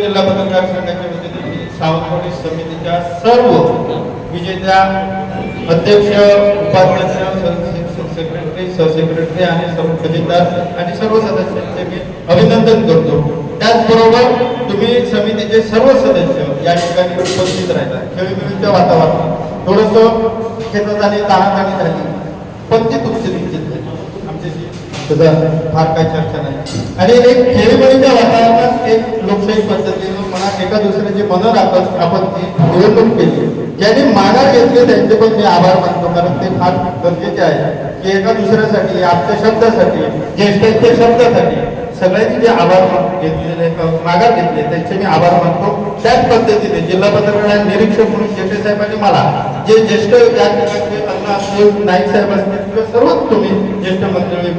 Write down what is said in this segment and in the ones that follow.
जिल्हा पत्रकार संघाच्या वतीने सावंतवाडी समितीच्या सर्व विजेत्या अध्यक्ष उपाध्यक्ष सेक्रेटरी सहसेक्रेटरी आणि सर्व खजिनदार आणि सर्व सदस्यांचे मी अभिनंदन करतो. त्याचबरोबर तुम्ही समितीचे सर्व सदस्य या ठिकाणी उपस्थित राहिला. खेळीमेळीच्या वातावरणात थोडंसं खेळत आणि ताणाताणी झाली. पण ती तुमची निश्चित झाली आमच्याशी सुद्धा फार काही चर्चा नाही. आणि एक खेळीमेळीच्या वातावरणात एक लोकशाही पद्धतीनं म्हणा एका दुसऱ्याचे मन राखत आपण ती निवडणूक केली. ज्यांनी माघार घेतले त्यांचे पण मी आभार मानतो कारण ते फार गरजेचे आहे की एका दुसऱ्यासाठी आपल्या शब्दासाठी ज्येष्ठांच्या शब्दासाठी सगळ्यांनी जे आभार घेतलेले मागा माघार घेतले त्यांचे मी आभार मानतो. त्याच पद्धतीने जिल्हा पत्रकार निरीक्षक म्हणून शेट्टे साहेबांनी मला जे ज्येष्ठ या ठिकाणचे अन्न असतील नाईक साहेब असतील किंवा सर्वच तुम्ही ज्येष्ठ मंडळी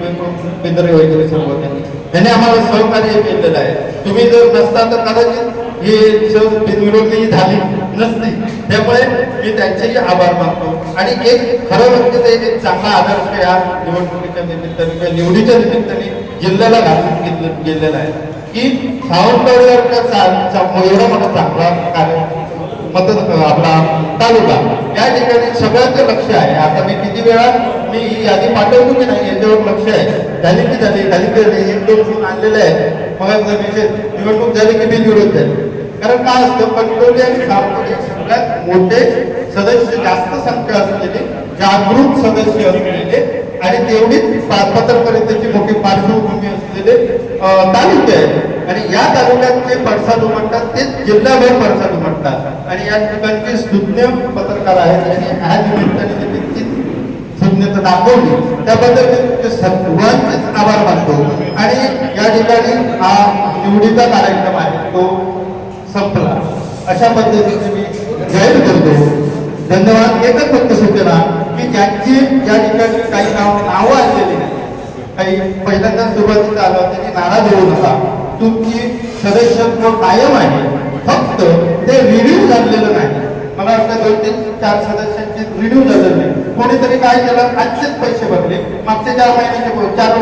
मित्र वगैरे सर्व त्यांनी त्यांनी आम्हाला सहकार्य केलेलं आहे. तुम्ही जर नसता तर कदाचित ही बिनविरोधी झाली नसती. त्यामुळे मी त्यांचेही आभार मानतो. आणि एक खरं म्हणजे ते एक चांगला आदर्श या निवडणुकीच्या निमित्ताने किंवा निवडीच्या निमित्ताने जिल्ह्याला घालून घेतलं गेलेला आहे. की सावंतवाडीवरचा चा- एवढा मोठा चांगला कार्य मत आपला तालुका. या ठिकाणी सगळ्यांचं लक्ष आहे. आता मी किती वेळा मी यादी पाठवतो की नाही याच्यावर लक्ष आहे. झाली की झाली झाली की झाली एक दोन म्हणून आणलेले आहे मग निवडणूक झाली की बिनविरोध झाली कारण काय असतं पंचवटी आणि सावंतवाडी सगळ्यात मोठे सदस्य जास्त संख्या असलेले जागरूक सदस्य असलेले आणि तेवढीच पा- पत्रकारितेची मोठी पार्श्वभूमी असलेले तालुके आहेत. आणि या तालुक्यात जे पडसाद उमटतात ते जिल्हाभर पडसाद उमटतात आणि या ठिकाणचे सुज्ञ पत्रकार आहेत आणि ह्या निमित्ताने त्यांनी दाखवली. त्याबद्दल मी सर्वांचेच आभार मानतो. आणि या ठिकाणी हा निवडीचा कार्यक्रम आहे तो संपला. अशा पद्धतीने मी जाहीर करतो. धन्यवाद. एकच फक्त सूचना की ज्यांची या ठिकाणी काही नाव नावं असलेली काही पहिल्यांदा सुरुवातीला आलं त्यांनी नाराज होऊ नका. तुमची सदस्यत्व कायम आहे. फक्त ते रिन्यू झालेलं नाही. मला वाटतं दोन तीन चार सदस्यांचे रिन्यू झालेलं नाही. कोणीतरी काय केलं आजचेच पैसे भरले. मागच्या चार महिन्याचे चार